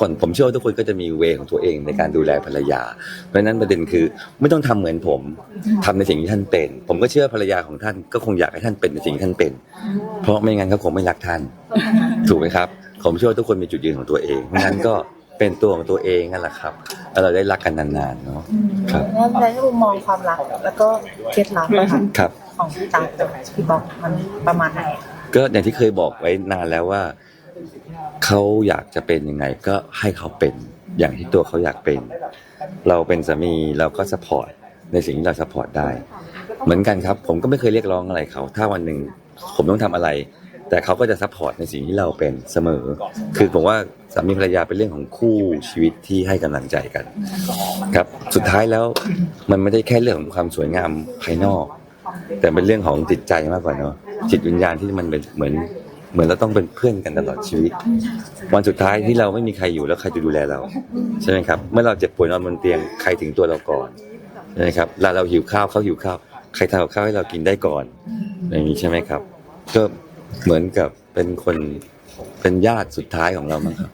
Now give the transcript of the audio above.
คนผมเชื่อว่าทุกคนก็จะมีเวของตัวเองในการดูแลภรรยา เพราะฉะนั้นประเด็นคือไม่ต้องทำเหมือนผมทำในสิ่งที่ท่านเป็น ผมก็เชื่อภรรยาของท่านก็คงอยากให้ท่านเป็นในสิ่งที่ท่านเป็น เพราะไม่งั้นเขาคงไม่รักท่าน ถูกไหมครับ ผมเชื่อว่าทุกคนมีจุดยืนของตัวเองเพราะฉะนั้นก็เป็นตัวของตัวเองนั่นแหละครับแล้วเราได้รักกันนานๆเนาะครับแล้วในมุมมองความรักแล้วก็เคล็ดลับอะค่ะครับของพี่ตั๊กกับพี่บอกมันประมาณไหนก็อย่างที่เคยบอกไว้นานแล้วว่า เขาอยากจะเป็นยังไงก็ให้เขาเป็นอย่างที่ตัวเขาอยากเป็น เราเป็นสามีเราก็สปอร์ตในสิ่งที่เราสปอร์ตได้ เหมือนกันครับ ผมก็ไม่เคยเรียกร้องอะไรเขา ถ้าวันหนึ่งผมต้องทำอะไร แต่เขาก็จะซัพพอร์ตในสิ่งที่เราเป็นเสมอ คือผมว่าสามีภรรยาเป็นเรื่องของคู่ชีวิตที่ให้กำลังใจกัน ครับ สุดท้ายแล้วมันไม่ได้แค่เรื่องของความสวยงามภายนอก แต่เป็นเรื่องของจิตใจมากกว่าเนาะจิตวิญญาณที่มันเป็นเหมือน เหมือนเราต้องเป็นเพื่อนกันตลอดชีวิต วันสุดท้ายที่เราไม่มีใครอยู่แล้วใครจะดูแลเราใช่ไหมครับ เมื่อเราเจ็บป่วยนอนบนเตียงใครถึงตัวเราก่อนใช่ไหมครับเวลาเราหิวข้าวเขาหิวข้าวใครทำกับข้าวให้เรากินได้ก่อนอย่างนี้ใช่ไหมครับ ก็เหมือนกับเป็นคนเป็นญาติสุดท้ายของเรามั้งครับ